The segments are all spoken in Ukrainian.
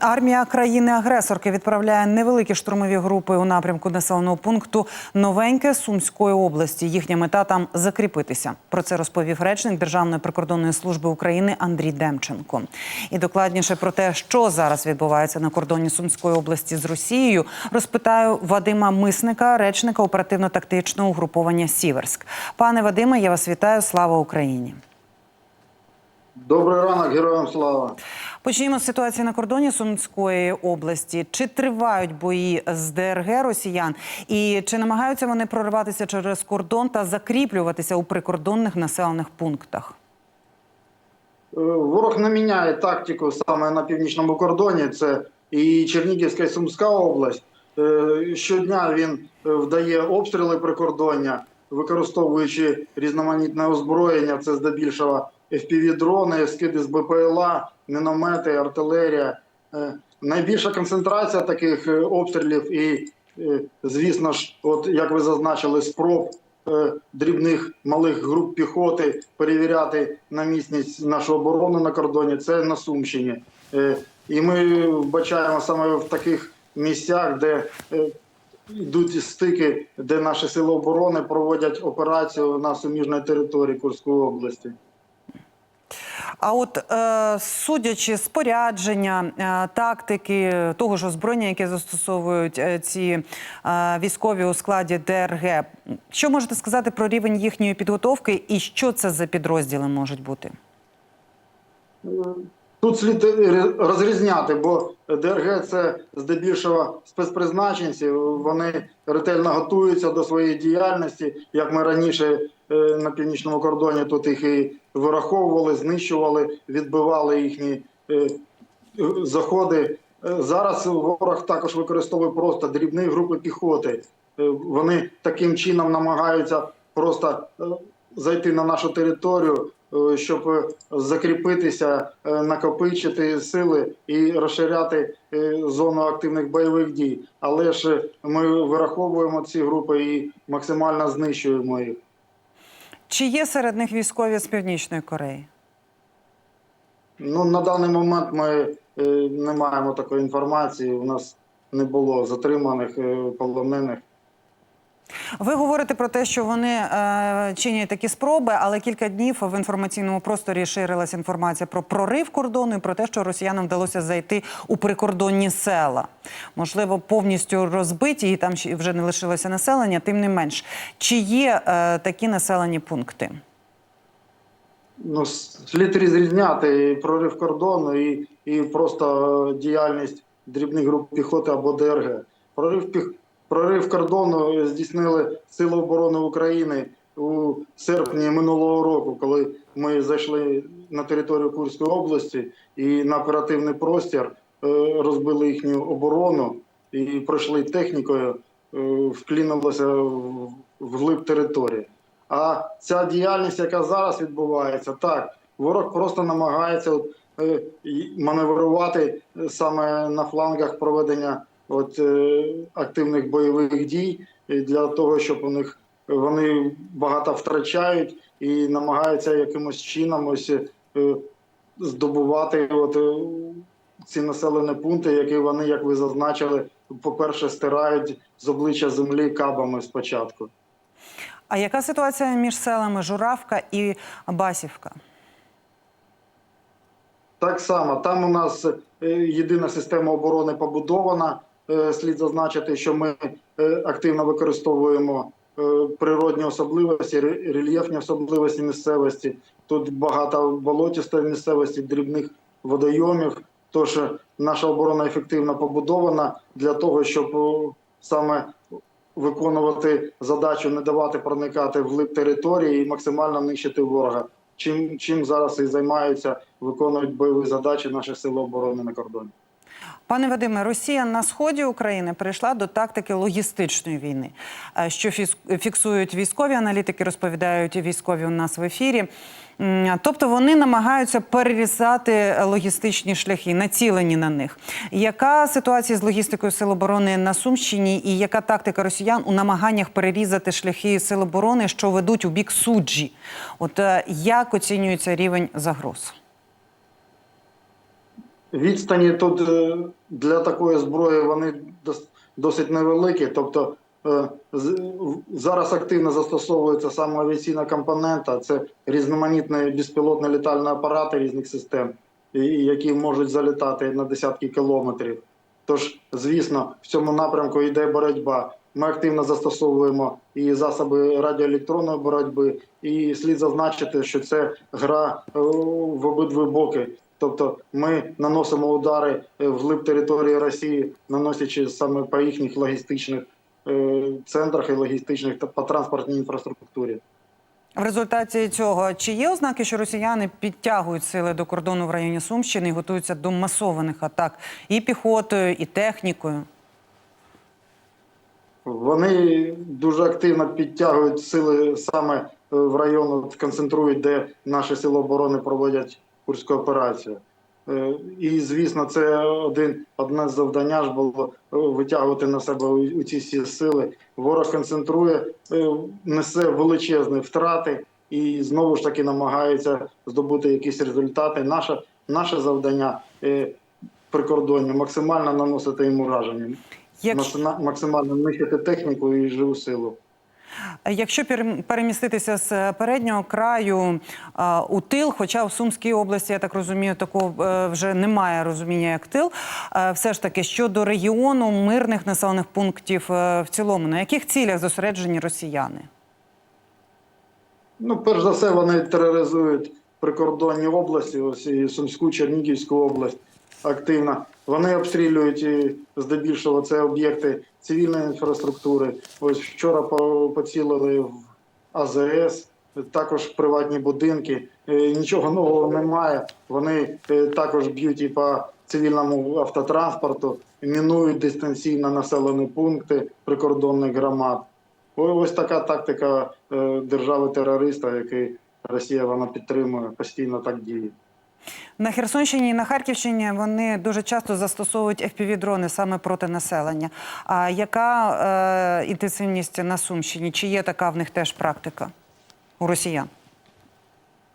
Армія, країни-агресорки відправляє невеликі штурмові групи у напрямку населеного пункту Новеньке Сумської області. Їхня мета там закріпитися. Про це розповів речник Державної прикордонної служби України Андрій Демченко. І докладніше про те, що зараз відбувається на кордоні Сумської області з Росією, розпитаю Вадима Мисника, речника оперативно-тактичного угруповання Сіверськ. Пане Вадиме, я вас вітаю. Слава Україні! Добрий ранок, героям слава. Почнімо з ситуації на кордоні Сумської області. Чи тривають бої з ДРГ росіян, і чи намагаються вони прориватися через кордон та закріплюватися у прикордонних населених пунктах? Е, Ворог не міняє тактику саме на північному кордоні. Це і Чернігівська і Сумська область. Е, Щодня він е, вдає обстріли прикордоння, використовуючи різноманітне озброєння. Це здебільшого FPV-дрони, скиди з БПЛА, міномети, артилерія. Е, Найбільша концентрація таких е, обстрілів і, е, звісно ж, от як ви зазначили, спроб дрібних малих груп піхоти перевіряти на міцність нашу оборону на кордоні. Це на Сумщині. І ми вбачаємо саме в таких місцях, де йдуть стики, де наші сили оборони проводять операцію на суміжній території Курської області. А от е, судячи з порядження, е, тактики того ж озброєння, яке застосовують е, ці військові у складі ДРГ, що можете сказати про рівень їхньої підготовки і що це за підрозділи можуть бути? Тут слід розрізняти, бо ДРГ це здебільшого спецпризначенці. Вони ретельно готуються до своєї діяльності. Як ми раніше на північному кордоні тут їх і вираховували, знищували, відбивали їхні е, заходи. Е, Зараз ворог також використовує просто дрібні групи піхоти. Е, Вони таким чином намагаються просто зайти на нашу територію, щоб закріпитися, накопичити сили і розширяти зону активних бойових дій. Але ж ми вираховуємо ці групи і максимально знищуємо їх. Чи є серед них військові з Північної Кореї? Ну на даний момент ми е, не маємо такої інформації. У нас не було затриманих е, полонених. Ви говорите про те, що вони е, чинять такі спроби, але кілька днів в інформаційному просторі ширилася інформація про прорив кордону і про те, що росіянам вдалося зайти у прикордонні села. Можливо, повністю розбиті, і там вже не лишилося населення. Тим не менш, чи є е, такі населені пункти? Ну, слід розрізняти і прорив кордону і, і просто е, діяльність дрібних груп піхоти або ДРГ. Прорив піх... прорив кордону здійснили Сили оборони України у серпні минулого року, коли ми зайшли на територію Курської області і на оперативний простір е, розбили їхню оборону і пройшли технікою, е, в- вглиб території. А ця діяльність, яка зараз відбувається, так ворог просто намагається е, маневрувати саме на флангах проведення от, е, активних бойових дій для того, щоб у них вони багато втрачають і намагаються якимось чином ось е, здобувати от, е, ці населені пункти, які вони, як ви зазначили, по-перше, стирають з обличчя землі кабами спочатку. А яка ситуація між селами Журавка і Басівка? Так само, там у нас єдина система оборони побудована. Е, Слід зазначити, що ми е, активно використовуємо е, природні особливості, рельєфні особливості місцевості. Тут багато болотістої місцевості, дрібних водойомів. Тож наша оборона ефективно побудована для того, щоб саме виконувати задачу, не давати проникати в глиб території і максимально нищити ворога. Чим, чим зараз і займаються, виконують бойові задачі наші сили оборони на кордоні. Пане Вадиме, Росія на сході України перейшла до тактики логістичної війни, е, що фіксують військові аналітики, розповідають військові у нас в ефірі. Тобто вони намагаються перерізати логістичні шляхи, націлені на них. Яка ситуація з логістикою Сил оборони на Сумщині, і яка тактика росіян у намаганнях перерізати шляхи Сил оборони, що ведуть у бік суджі? От е, як оцінюється рівень загроз? Відстані тут е, для такої зброї вони досить невеликі. Тобто е, зараз активно застосовується саме авіаційна компонента, це різноманітні безпілотні літальні апарати різних систем, які можуть залітати на десятки кілометрів. Тож, звісно, в цьому напрямку йде боротьба. Ми активно застосовуємо і засоби радіоелектронної боротьби, і слід зазначити, що це гра е, в обидві боки. Тобто ми наносимо удари е, вглиб території Росії, наносячи саме по їхніх логістичних е, центрах і логістичних та по транспортній інфраструктурі. В результаті цього чи є ознаки, що росіяни підтягують сили до кордону в районі Сумщини і готуються до масованих атак і піхотою, і технікою? Вони дуже активно підтягують сили саме е, в район, концентрують, де наші сили оборони проводять курську операцію. Е, І, звісно, це один одне з завдання ж було е, витягувати на себе у ці всі сили. Ворог концентрує, е, несе величезні втрати і знову ж таки намагається здобути якісь результати. Наше, наше завдання прикордонні максимально наносити їм ураження. Якщо, Максима- максимально нищити техніку і живу силу. Якщо переміститися з переднього краю у тил, хоча в Сумській області, я так розумію, такого е, вже немає розуміння як тил, е, все ж таки щодо регіону мирних населених пунктів е, в цілому, на яких цілях зосереджені росіяни? Ну, перш за все, вони тероризують прикордонні області, ось і Сумську, Чернігівську область активно. Вони обстрілюють здебільшого це об'єкти цивільної інфраструктури. Ось вчора по- поцілили в АЗС, також приватні будинки. Е, Нічого нового немає. Вони е, також б'ють і по цивільному автотранспорту, мінують дистанційно населені пункти прикордонних громад. Ось така тактика е, держави-терориста, який Росія вона підтримує, постійно так діє. На Херсонщині і на Харківщині вони дуже часто застосовують FPV-дрони саме проти населення. А яка е, інтенсивність на Сумщині? Чи є така в них теж практика у росіян?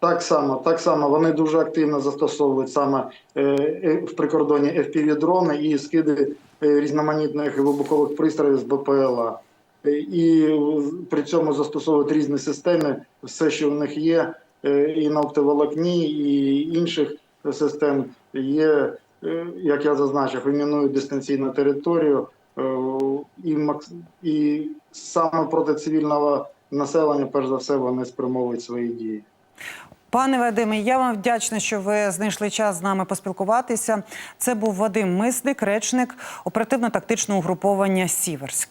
Так само, так само вони дуже активно застосовують саме е, е, в прикордоні FPV-дрони і скиди е, різноманітних вибухових пристроїв з БПЛА. Е, І при цьому застосовують різні системи, все, що в них є, і на оптоволокні, і інших систем є, е, як я зазначив, мінують дистанційну територію е, і, макс- і саме проти цивільного населення, перш за все, вони спрямовують свої дії. Пане Вадиме, я вам вдячна, що ви знайшли час з нами поспілкуватися. Це був Вадим Мисник, речник оперативно-тактичного угруповання Сіверськ.